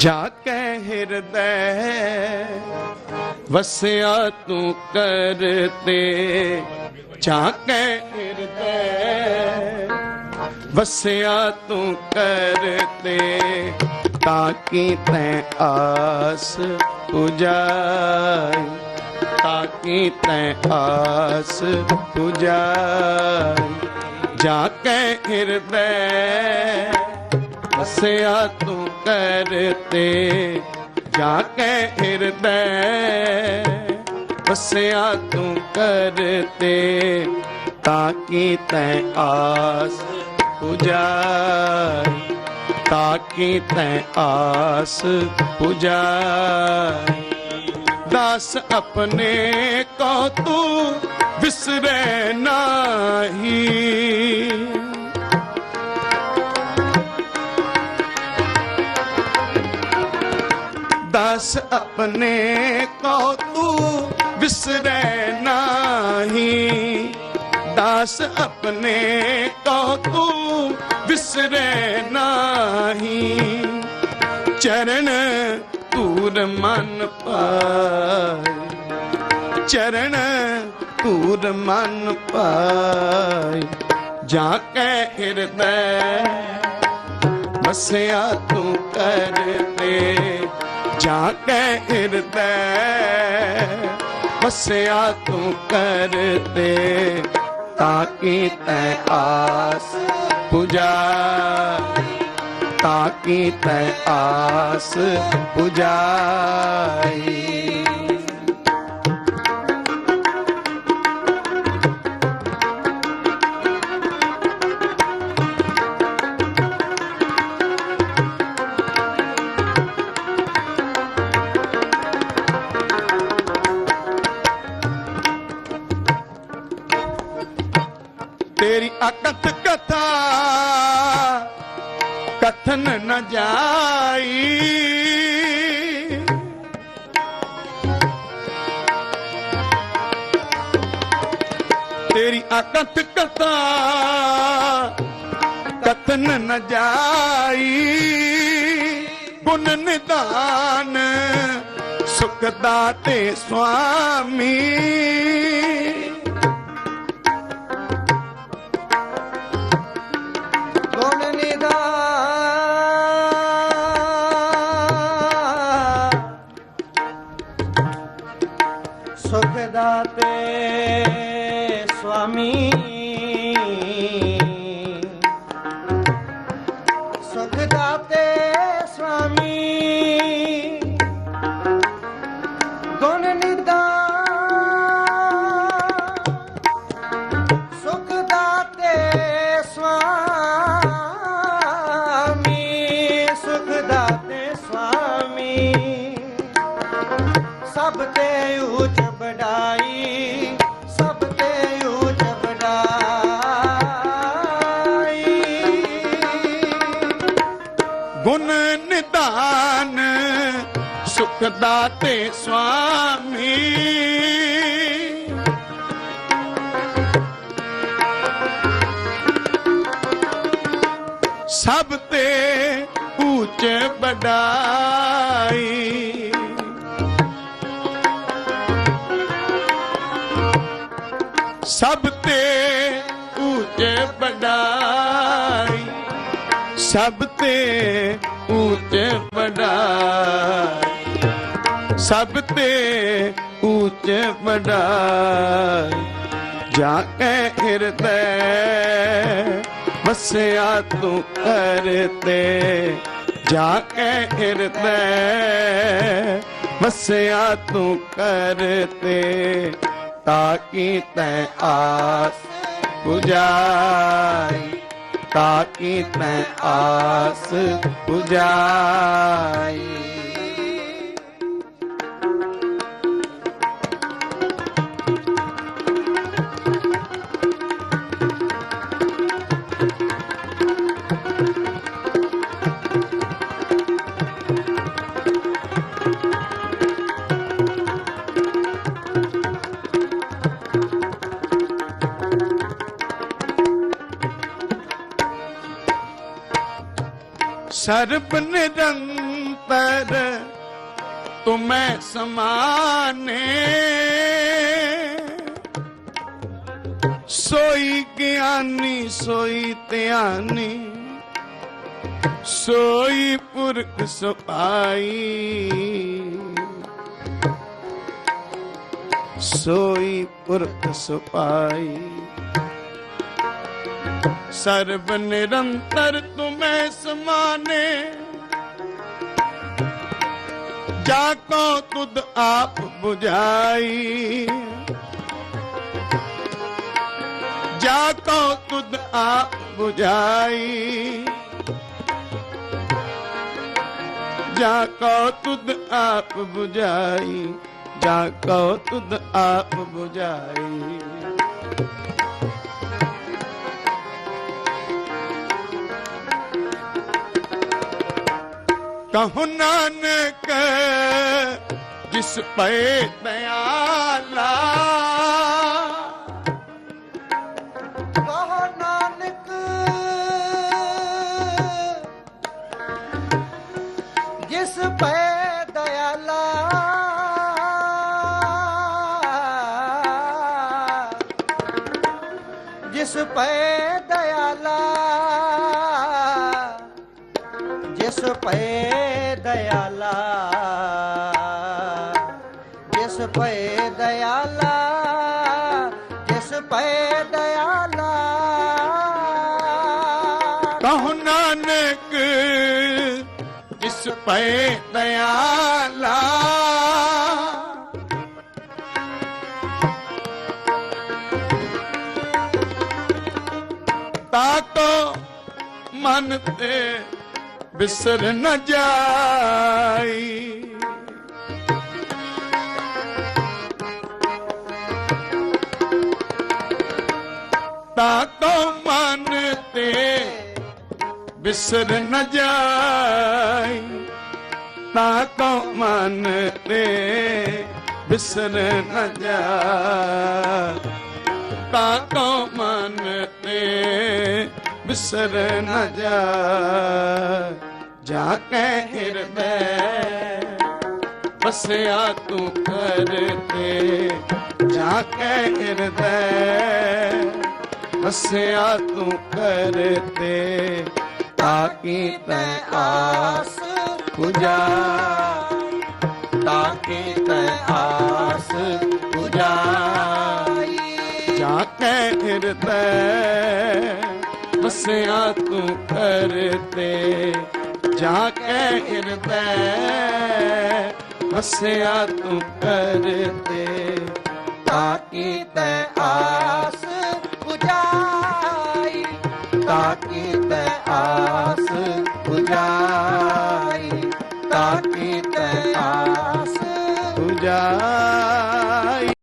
ਜਾ ਕੇ ਹਿਰਦੈ ਵਸਿਆ ਤੂੰ ਕਰਤੇ ਜਾ ਕੇ ਹਿਰਦੈ ਵਸਿਆ ਤੂੰ ਕਰਤੇ ਤਾਂ ਕੀ ਤੈ ਆਸ ਪੁਜਾਈ ਤਾਂ ਕੀ ਤੈ ਆਸ ਪੁਜਾਈ ਜਾ ਕੇ ਹਿਰਦੈ ਵਸਿਆ ਤੂੰ ਕਰਤੇ, ਜਾ ਕੇ ਹਿਰਦੈ। ਵਸਿਆ ਤੂੰ ਕਰਤੇ ਤਾਂ ਕੀ ਤੈ ਆਸ ਪੁਜਾਈ। ਤਾਂ ਕੀ ਤੈ ਆਸ ਪੁਜਾਈ। ਦਾਸ ਆਪਣੇ ਕੋ ਤੂੰ ਵਿਸਰੇ ਨਾਹੀ। ਦਾਸ ਆਪਣੇ ਕੋ ਤੂੰ ਵਿਸਰੇ ਨਾਹੀ। ਦਾਸ ਆਪਣੇ ਕੋ ਤੂੰ ਵਿਸਰੇ ਨਾਹੀ। ਚਰਨ ਤੂਰ ਮਨ ਪਾਈ ਚਰਨ ਤੂਰ ਮਨ ਪਾਈ ਜਾ ਕੇ ਹਿਰਦੈ ਵਸਿਆ ਤੂੰ ਕਰਤੇ। ਜਾ ਕੇ ਹਿਰਦੈ, ਵਸਿਆ ਤੂੰ ਕਰਤੇ ਤਾਂ ਕੀ ਤੈ ਆਸ ਪੁਜਾ। ਤਾਂ ਕੀ ਤੈ ਆਸ ਪੁਜਾਈ। ਤੇਰੀ ਅਕਥ ਕਥਾ ਕਥਨ ਨ ਜਾਈ। ਤੇਰੀ ਅਕਥ ਕਥਾ ਕਥਨ ਨ ਜਾਈ। ਗੁਣ ਨਿਦਾਨ ਸੁਖ ਦਾਤੇ ਸੁਆਮੀ। ਸੁਆਮੀ ਸੁਖ ਦਾਤੇ ਸਭ ਤੇ ਉੱਚ ਬੜਾਈ ਸਭ ਤੇ ਉੱਚ ਬੜਾਈ ਸਭ ਤੇ ਉੱਚ ਬੜਾਈ ਸਭ ਤੇ ਉੱਚ ਬੜਾਈ ਜਾ ਕੇ ਹਿਰਦੈ, ਵਸਿਆ ਤੂੰ ਕਰਤੇ ਜਾ ਕੇ ਹਿਰਦੈ, ਵਸਿਆ ਤੂੰ ਕਰਤੇ। ਤਾਂ ਕੀ ਤੈ ਆਸ ਪੁਜਾਈ ਤਾਂ ਕੀ ਤੈ ਆਸ ਪੁਜਾਈ ਸਰਬ ਨਿਰੰਤਰ ਅੰਤਰ ਤੁਮੈ ਸਮਾਨੇ। ਸੋਈ ਗਿਆਨੀ, ਸੋਈ ਧਿਆਨੀ, ਸੋਈ ਪੁਰਖ ਸੁਪਾਈ। ਸੋਈ ਪੁਰਖ ਸੁਪਾਈ। ਸਰਬ ਨਿਰੰਤਰ ਤੂੰ ਮੈਂ ਸਮਾਨੇ। ਜਾ ਕੋ ਤੁਧ ਆਪ 부ਝਾਈ ਜਾ ਕੋ ਤੁਧ ਆਪ ਬੁਝਾਈ। ਜਾ ਕੋ ਤੁਧ ਆਪ ਬੁਝਾਈ। ਜਾ ਕੋ ਤੁਧ ਆਪ 부ਝਾਈ ਕਹੋ ਨਾਨਕ ਜਿਸ ਪਏ ਦਇਆਲਾ ਕਹੋ ਨਾਨਕ ਜਿਸ ਪੈ ਦਿਆਲਾ। ਜਿਸ ਪੈ ਜਿਸ ਪੈ ਦਇਆਲਾ, ਜਿਸ ਪੈ ਦਇਆਲਾ, ਜਿਸ ਪੈ ਦਇਆਲਾ। ਕਹੋ ਨਾਨਕ, ਜਿਸ ਪਏ ਦਇਆਲਾ। ਤਾਕੋ ਮਨ ਤੇ ਬਿਸਰ ਨਾ ਜਾਈ। ਤਾਕੋ ਮਨ ਤੇ ਬਿਸਰ ਨਾ ਜਾਈ। ਤਾਕੋ ਮਨ ਤੇ ਬਿਸਰ ਨਾ ਜਾਈ। ਤਾਕੋ ਮਨ ਤੇ ਬਿਸਰ ਨਾ ਜਾਈ। ਜਾ ਕੇ ਹਿਰਦੈ ਬਸਿਆ ਤੂੰ ਕਰਤੇ ਜਾ ਕੇ ਹਿਰਦੈ ਬਸਿਆ ਤੂੰ ਕਰਤੇ ਤਾਕੀ ਤੈ ਆਸ ਪੂਜਾ ਤਾਕੀ ਤੈ ਆਸ ਪੁਜਾਈ। ਜਾ ਕੇ ਹਿਰਦੈ ਬਸਿਆ ਤੂੰ ਕਰਤੇ ਜਾ ਕੇ ਹਿਰਦੈ ਬਸਿਆ ਤੂੰ ਕਰਤੇ ਤਾਕੀ ਤੈ ਆਸ ਪੁਜਾਈ ਤਾਕੀ ਤੈ ਆਸ ਪੁਜਾਈ ਤਾਕੀ ਤੈ ਆਸ ਪੁਜਾ